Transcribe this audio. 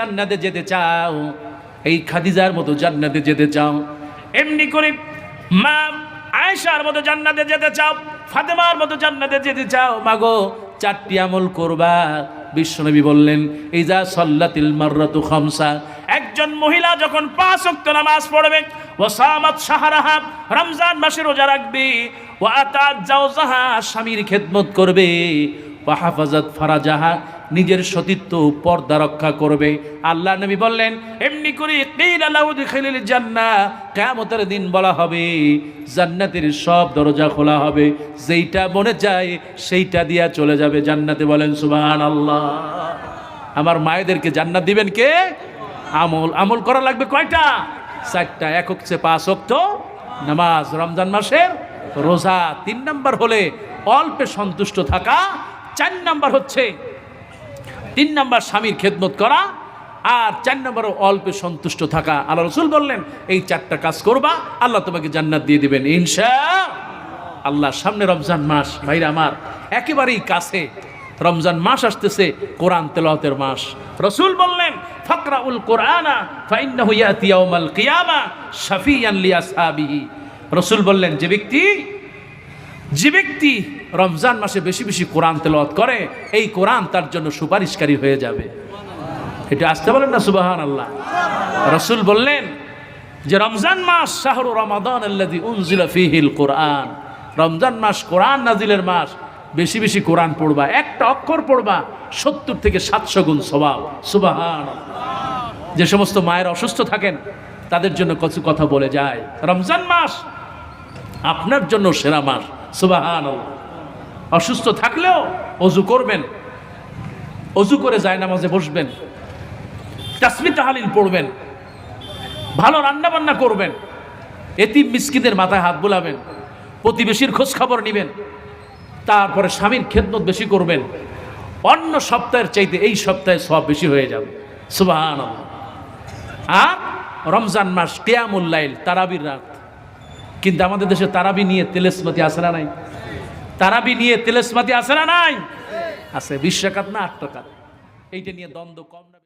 জান্নাতে যেতে চাও, এই খাদিজার মতো জান্নাতে যেতে চাও। এমনি করে মা আয়েশার মতো জান্নাতে যেতে চাও, ফাতেমার মতো জান্নাতে যেতে চাও মাগো চারটি আমল করবা। বিশ্বনবী বললেন এই যা সল্লাতিল মাররাতু খামসা। একজন মহিলা যখন পাঁচ ওয়াক্ত নামাজ পড়বে ও সামাত সাহারাহা রমজান মাসে রোজা রাখবে ও আতাত জাওজাহা স্বামীর খেদমত করবে ও হাফাজাত ফারাজাহা নিজের সতীত্ব পর্দা রক্ষা করবে। আল্লাহ নবী বললেন, এমনি করে জান্না কিয়ামতের দিন বলা হবে, জান্নাতের সব দরজা খোলা হবে। যেইটা মনে চায় সেইটা দিয়া চলে যাবে জান্নাতে। বলেন, সুবহানাল্লাহ। আমার মায়েদেরকে জান্নাত দিবেন কে? আমল। আমল করা লাগবে কয়টা? চারটা। এক হচ্ছে পাঁচ অক্ত নামাজ। রমজান মাসের রোজা তিন নাম্বার হলে অল্পে সন্তুষ্ট থাকা। চার নাম্বার হচ্ছে তিন নম্বর স্বামীর খেদমত করা আর চার নম্বর অল্পে সন্তুষ্ট থাকা। আল্লাহ রসুল বললেন, এই চারটা কাজ করবা, আল্লাহ তোমাকে জান্নাত দিয়ে দিবেন। ইনশা আল্লাহ সামনে রমজান মাস, ভাইরা আমার, একেবারেই কাছে। রমজান মাস আসতেছে, কোরআন তেলাওয়াতের মাস। রসুল বললেন, ফকরাউল কোরআনা, ফাইন্নাহু রসুল বললেন, যে ব্যক্তি যে ব্যক্তি রমজান মাসে বেশি বেশি কোরআন তেলাওয়াত করে, এই কোরআন তার জন্য সুপারিশকারী হয়ে যাবে। এটা আসতে বলেন না সুবাহান আল্লাহ রসুল বললেন যে, রমজান মাস শাহরু রমাদান কোরআন। রমজান মাস কোরআন নাজিলের মাস, বেশি বেশি কোরআন পড়বা, একটা অক্ষর পড়বা, সত্তর থেকে সাতশো গুণ স্বভাব সুবাহান যে সমস্ত মায়ের অসুস্থ থাকেন, তাদের জন্য কিছু কথা বলে যায়। রমজান মাস আপনার জন্য সেরা মাস। অসুস্থ থাকলেও অজু করবেন। অজু করে যায় নামাজে বসবেন। তাসমি তাহালিল পড়বেন। ভালো রান্না বান্না করবেন। এতিম মিসকিদের মাথায় হাত বোলাবেন। প্রতিবেশীর খোঁজ খবর নেবেন। তারপরে স্বামীর খেদমত বেশি করবেন। অন্য সপ্তাহের চাইতে এই সপ্তাহে সব বেশি হয়ে যাবে। সুবাহান আর রমজান মাস কেয়ামুল্লাইল তারাবির রাত। কিন্তু আমাদের দেশে তারাবি নিয়ে তেলেসমাতি আসে না নাই? তারাবি নিয়ে তেলেসমাতি আসে না নাই? আছে বিশ টাকাত না আট টাকাত এইটা নিয়ে দ্বন্দ্ব কম